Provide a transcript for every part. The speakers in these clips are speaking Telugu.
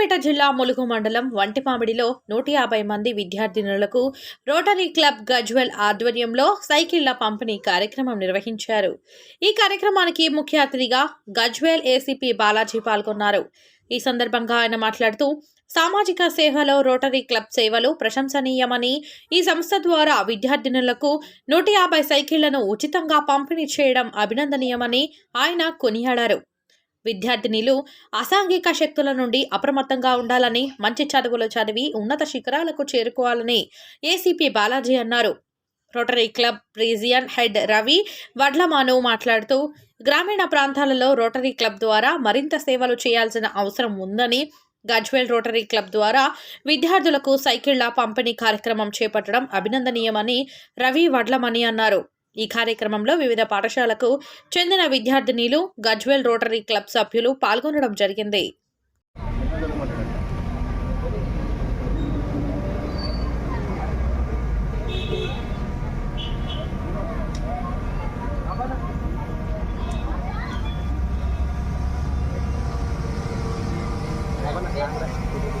సిద్దిపేట జిల్లా ములుగు మండలం వంటిమామిడిలో నూట యాభై మంది విద్యార్థినులకు రోటరీ క్లబ్ గజ్వెల్ ఆధ్వర్యంలో సైకిళ్ళ పంపిణీ కార్యక్రమం నిర్వహించారు. ఈ కార్యక్రమానికి ముఖ్య అతిథిగా గజ్వెల్ ఏసీపీ బాలాజీ పాల్గొన్నారు. ఈ సందర్భంగా ఆయన మాట్లాడుతూ సామాజిక సేవలో రోటరీ క్లబ్ సేవలు ప్రశంసనీయమని ఈ సంస్థ ద్వారా విద్యార్థినులకు నూట యాభై సైకిళ్ళను ఉచితంగా పంపిణీ చేయడం అభినందనీయమని ఆయన కొనియాడారు. విద్యార్థినిలు అసాంఘిక శక్తుల నుండి అప్రమత్తంగా ఉండాలని మంచి చదువులు చదివి ఉన్నత శిఖరాలకు చేరుకోవాలని ఏసీపీ బాలాజీ అన్నారు. Rotary club region head Ravi Vadlamanu మాట్లాడుతూ గ్రామీణ ప్రాంతాలలో రోటరీ క్లబ్ ద్వారా మరింత సేవలు చేయాల్సిన అవసరం ఉందని గజ్వేల్ రోటరీ క్లబ్ ద్వారా విద్యార్థులకు సైకిళ్ళ పంపిణీ కార్యక్రమం చేపట్టడం అభినందనీయమని రవి వడ్లమణి అన్నారు. ఈ కార్యక్రమంలో వివిధ పాఠశాలకు చెందిన విద్యార్థినీలు గజ్వెల్ రోటరీ క్లబ్ సభ్యులు పాల్గొనడం జరిగింది. డిస్ట్రిక్ట్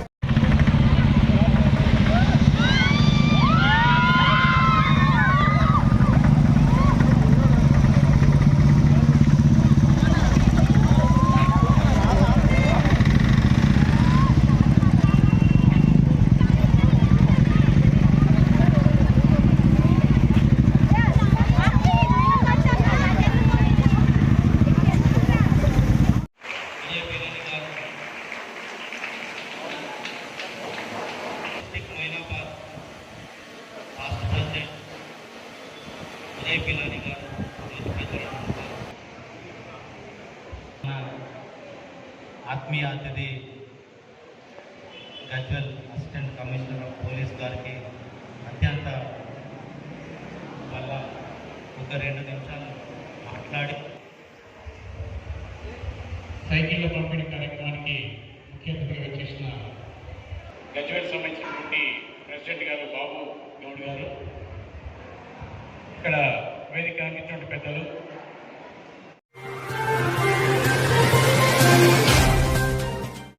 విజయ్ పిలాని గారు ఆత్మీయ అతిథి Gajwel assistant commissioner of police గారికి అత్యంత వల్ల ఒక రెండు నిమిషాలు మాట్లాడి సైకిళ్ళ పంపిణీ కార్యక్రమానికి ముఖ్య అతిథిగా వచ్చేసిన గజ్వేల్ సంబంధించినటువంటి ప్రెసిడెంట్ గారు బాబు గౌడ్ గారు ఇక్కడ వేదిక అందించిన పెద్దలు